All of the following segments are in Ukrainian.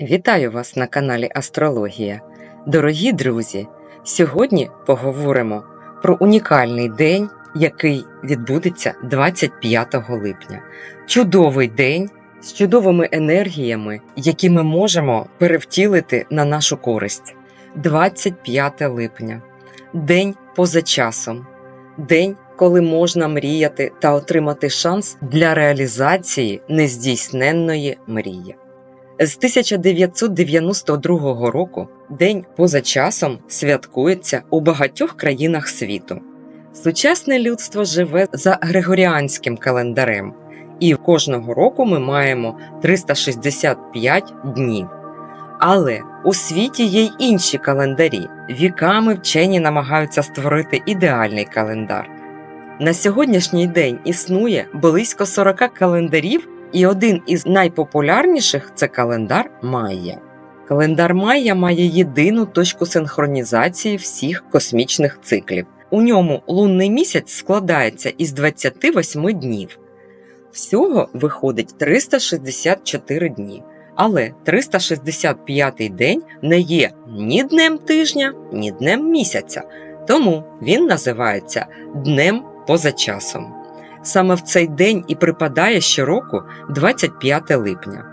Вітаю вас на каналі Астрологія. Дорогі друзі! Сьогодні поговоримо про унікальний день, який відбудеться 25 липня. Чудовий день з чудовими енергіями, які ми можемо перевтілити на нашу користь. 25 липня день поза часом, день, коли можна мріяти та отримати шанс для реалізації нездійсненної мрії. З 1992 року День поза часом святкується у багатьох країнах світу. Сучасне людство живе за григоріанським календарем, і кожного року ми маємо 365 днів. Але у світі є й інші календарі. Віками вчені намагаються створити ідеальний календар. На сьогоднішній день існує близько 40 календарів, і один із найпопулярніших це календар Майя. Календар Майя має єдину точку синхронізації всіх космічних циклів. У ньому лунний місяць складається із 28 днів. Всього виходить 364 дні. Але 365 день не є ні днем тижня, ні днем місяця, тому він називається Днем поза часом. Саме в цей день і припадає щороку 25 липня.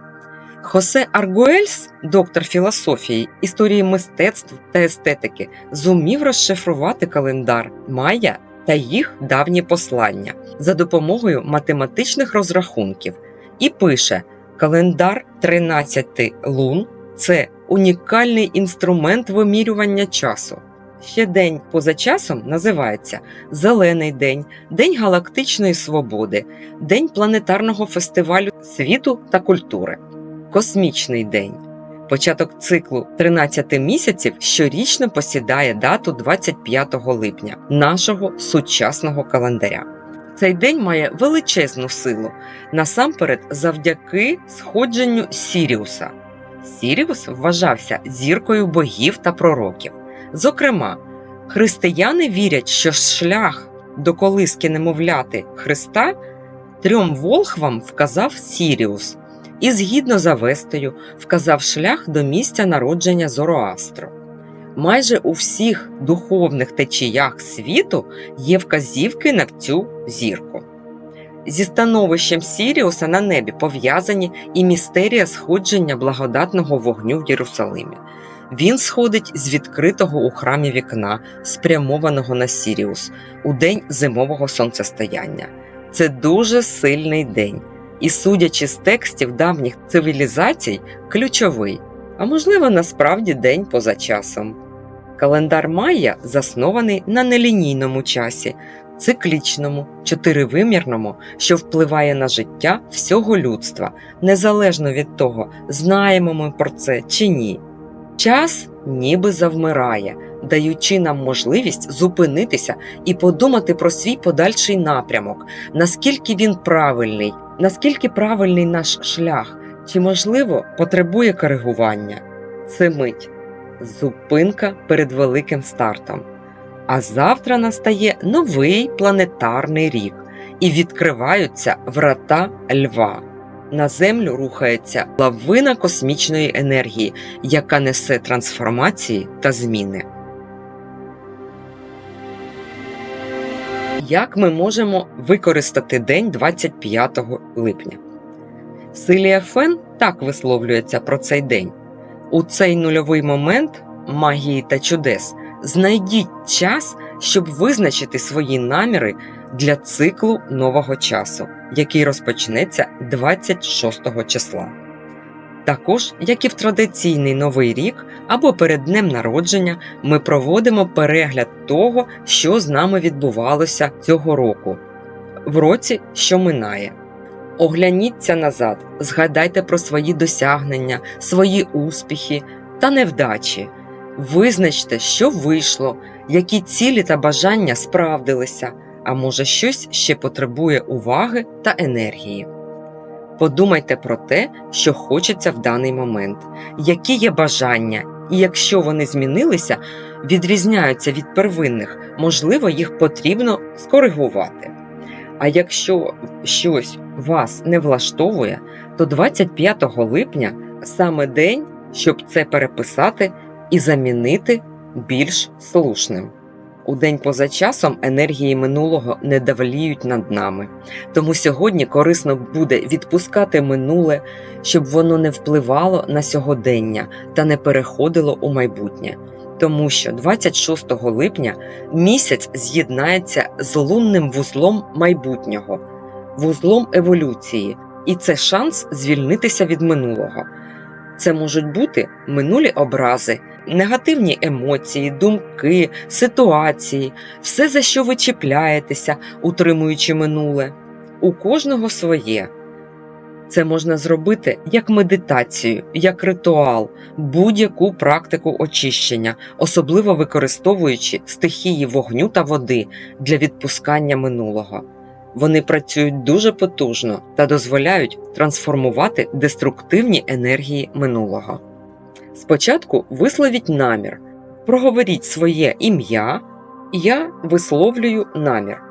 Хосе Аргуельс, доктор філософії, історії мистецтв та естетики, зумів розшифрувати календар Майя та їх давні послання за допомогою математичних розрахунків і пише: календар 13 лун це унікальний інструмент вимірювання часу. Ще день поза часом називається Зелений день, День галактичної свободи, День планетарного фестивалю світу та культури, Космічний день. Початок циклу 13 місяців щорічно посідає дату 25 липня нашого сучасного календаря. Цей день має величезну силу насамперед завдяки сходженню Сіріуса. Сіріус вважався зіркою богів та пророків. Зокрема, християни вірять, що шлях до колиски немовляти Христа трьом волхвам вказав Сіріус і, згідно з Авестою, вказав шлях до місця народження Зороастру. Майже у всіх духовних течіях світу є вказівки на цю зірку. Зі становищем Сіріуса на небі пов'язані і містерія сходження благодатного вогню в Єрусалимі. Він сходить з відкритого у храмі вікна, спрямованого на Сіріус, у день зимового сонцестояння. Це дуже сильний день, і, судячи з текстів давніх цивілізацій, ключовий, а можливо, насправді день поза часом. Календар Майя заснований на нелінійному часі, циклічному, чотиривимірному, що впливає на життя всього людства, незалежно від того, знаємо ми про це чи ні. Час ніби завмирає, даючи нам можливість зупинитися і подумати про свій подальший напрямок, наскільки він правильний, наскільки правильний наш шлях, чи, можливо, потребує коригування. Це мить, зупинка перед великим стартом. А завтра настає новий планетарний рік, і відкриваються врата льва. На землю рухається лавина космічної енергії, яка несе трансформації та зміни. Як ми можемо використати день 25 липня? Силія Фен так висловлюється про цей день. У цей нульовий момент магії та чудес знайдіть час, щоб визначити свої наміри для циклу нового часу, який розпочнеться 26 числа. Також, як і в традиційний новий рік або перед днем народження, ми проводимо перегляд того, що з нами відбувалося цього року, в році, що минає. Огляніться назад, згадайте про свої досягнення, свої успіхи та невдачі. Визначте, що вийшло, які цілі та бажання справдилися, а може щось ще потребує уваги та енергії. Подумайте про те, що хочеться в даний момент, які є бажання, і якщо вони змінилися, відрізняються від первинних, можливо, їх потрібно скоригувати. А якщо щось вас не влаштовує, то 25 липня саме день, щоб це переписати і замінити більш слушним. У день поза часом енергії минулого не давліють над нами. Тому сьогодні корисно буде відпускати минуле, щоб воно не впливало на сьогодення та не переходило у майбутнє. Тому що 26 липня місяць з'єднається з лунним вузлом майбутнього, вузлом еволюції, і це шанс звільнитися від минулого. Це можуть бути минулі образи, негативні емоції, думки, ситуації, все, за що ви чіпляєтеся, утримуючи минуле. У кожного своє. Це можна зробити як медитацію, як ритуал, будь-яку практику очищення, особливо використовуючи стихії вогню та води для відпускання минулого. Вони працюють дуже потужно та дозволяють трансформувати деструктивні енергії минулого. Спочатку висловіть намір, проговоріть своє ім'я, я висловлюю намір.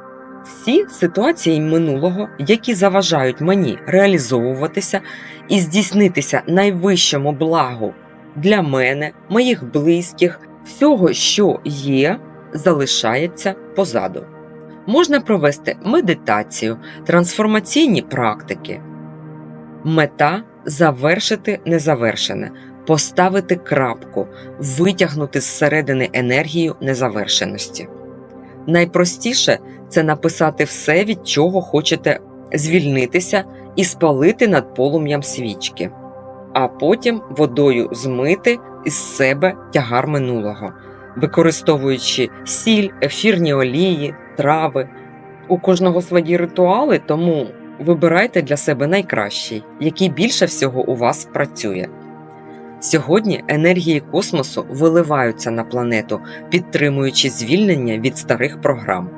Всі ситуації минулого, які заважають мені реалізовуватися і здійснитися найвищому благу для мене, моїх близьких, всього, що є, залишається позаду. Можна провести медитацію, трансформаційні практики. Мета завершити незавершене, поставити крапку, витягнути зсередини енергію незавершеності. Найпростіше це написати все, від чого хочете звільнитися, і спалити над полум'ям свічки, а потім водою змити із себе тягар минулого, використовуючи сіль, ефірні олії, трави. У кожного свої ритуали, тому вибирайте для себе найкращий, який більше всього у вас працює. Сьогодні енергії космосу виливаються на планету, підтримуючи звільнення від старих програм.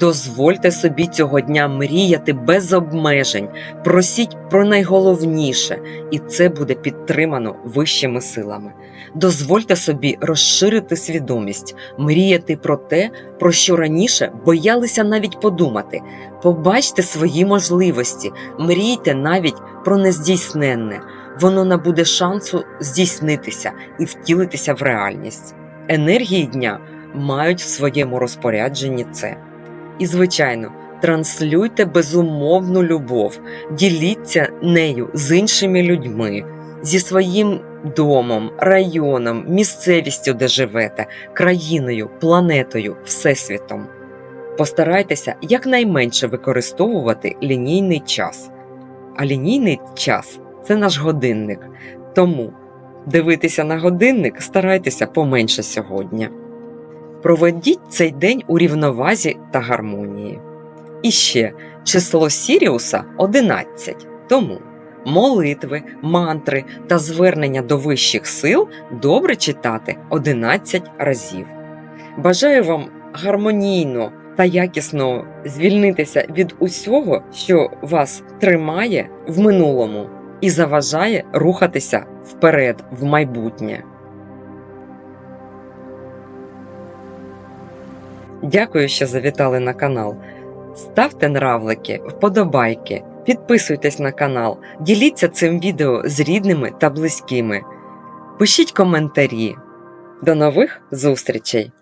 Дозвольте собі цього дня мріяти без обмежень, просіть про найголовніше, і це буде підтримано вищими силами. Дозвольте собі розширити свідомість, мріяти про те, про що раніше боялися навіть подумати. Побачте свої можливості, мрійте навіть про нездійсненне. Воно набуде шансу здійснитися і втілитися в реальність. Енергії дня мають в своєму розпорядженні це. І, звичайно, транслюйте безумовну любов, діліться нею з іншими людьми, зі своїм домом, районом, місцевістю, де живете, країною, планетою, всесвітом. Постарайтеся якнайменше використовувати лінійний час. А лінійний час це наш годинник. Тому дивитися на годинник старайтеся поменше сьогодні. Проведіть цей день у рівновазі та гармонії. І ще число Сіріуса 11. Тому молитви, мантри та звернення до вищих сил добре читати 11 разів. Бажаю вам гармонійно та якісно звільнитися від усього, що вас тримає в минулому і заважає рухатися вперед в майбутнє. Дякую, що завітали на канал. Ставте нравлики, вподобайки, підписуйтесь на канал, діліться цим відео з рідними та близькими. Пишіть коментарі. До нових зустрічей!